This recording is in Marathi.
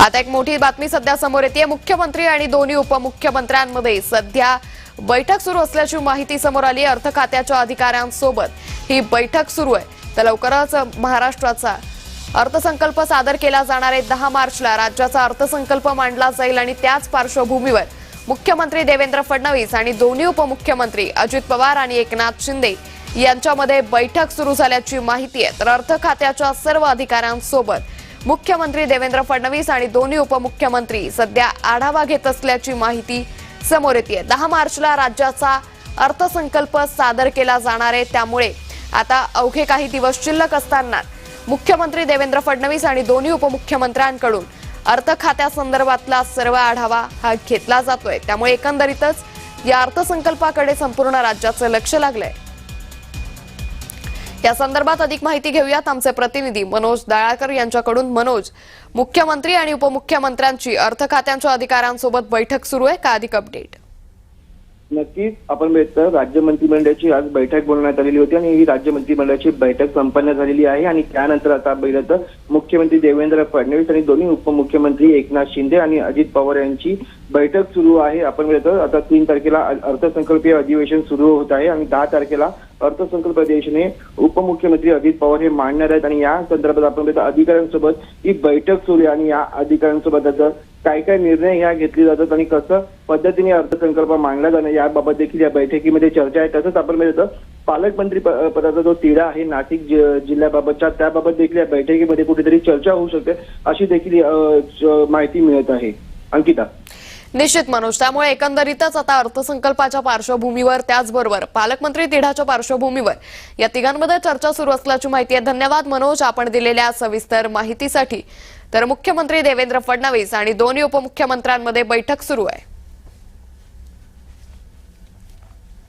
आता एक मोठी बातमी सध्या समोर येते मुख्यमंत्री आणि दोन्ही उपमुख्यमंत्र्यांमध्ये सध्या बैठक सुरू असल्याची माहिती समोर आली अर्थ खात्याच्या अधिकाऱ्यांसोबत ही बैठक सुरू आहे. तर लवकरच महाराष्ट्राचा अर्थसंकल्प सादर केला जाणार आहे. दहा मार्चला राज्याचा अर्थसंकल्प मांडला जाईल आणि त्याच पार्श्वभूमीवर मुख्यमंत्री देवेंद्र फडणवीस आणि दोन्ही उपमुख्यमंत्री अजित पवार आणि एकनाथ शिंदे यांच्यामध्ये बैठक सुरू झाल्याची माहिती आहे. तर अर्थ खात्याच्या सर्व अधिकाऱ्यांसोबत मुख्यमंत्री देवेंद्र फडणवीस आणि दोन्ही उपमुख्यमंत्री सध्या आढावा घेत असल्याची माहिती समोर येते दहा मार्चला राज्याचा अर्थसंकल्प सादर केला जाणार आहे त्यामुळे आता अवघे काही दिवस शिल्लक असताना मुख्यमंत्री देवेंद्र फडणवीस आणि दोन्ही उपमुख्यमंत्र्यांकडून अर्थ खात्यासंदर्भातला सर्व आढावा हा घेतला जातोय. त्यामुळे एकंदरीतच या अर्थसंकल्पाकडे संपूर्ण राज्याचं लक्ष लागलंय. या संदर्भात अधिक माहिती घेऊयात आमचे प्रतिनिधी मनोज दाळाकर यांच्याकडून. मनोज मुख्यमंत्री आणि उपमुख्यमंत्र्यांची अर्थ खात्यांच्या अधिकाऱ्यांसोबत बैठक सुरू आहे. का अधिक अपडेट नक्कीच. आपण बघितलं राज्य मंत्रिमंडळाची आज बैठक बोलवण्यात आलेली होती आणि ही राज्य मंत्रिमंडळाची बैठक संपन्न झालेली आहे. आणि त्यानंतर आता बघितलं तर मुख्यमंत्री देवेंद्र फडणवीस आणि दोन्ही उपमुख्यमंत्री एकनाथ शिंदे आणि अजित पवार यांची बैठक सुरू आहे. आपण बघितलं आता तीन तारखेला अर्थसंकल्पीय अधिवेशन सुरू होत आहे आणि दहा तारखेला अर्थसंकल्प अधिवेशन उपमुख्यमंत्री अजित पवार हे मांडणार आहेत आणि या संदर्भात आपण बघितलं अधिकाऱ्यांसोबत ही बैठक सुरू आहे आणि या अधिकाऱ्यांसोबत आता काय काय निर्णय ह्या घेतले जातात आणि कसं पद्धतीने अर्थसंकल्प मांडला जाणं याबाबत देखील या बैठकीमध्ये चर्चा आहे. तसंच आपण म्हणजे पालकमंत्री पदाचा जो तिढा आहे नाशिक जिल्ह्याबाबतच्या त्याबाबत देखील या बैठकीमध्ये कुठेतरी चर्चा होऊ शकते अशी देखील माहिती मिळत आहे. अंकिता. निश्चित मनोज. त्यामुळे एकंदरीतच आता अर्थसंकल्पाच्या पार्श्वभूमीवर त्याचबरोबर पालकमंत्री तिढाच्या पार्श्वभूमीवर या तिघांमध्ये चर्चा सुरू असल्याची माहिती आहे. धन्यवाद मनोज आपण दिलेल्या सविस्तर माहितीसाठी. तर मुख्यमंत्री देवेंद्र फडणवीस आणि दोन्ही उपमुख्यमंत्र्यांमध्ये बैठक सुरू आहे.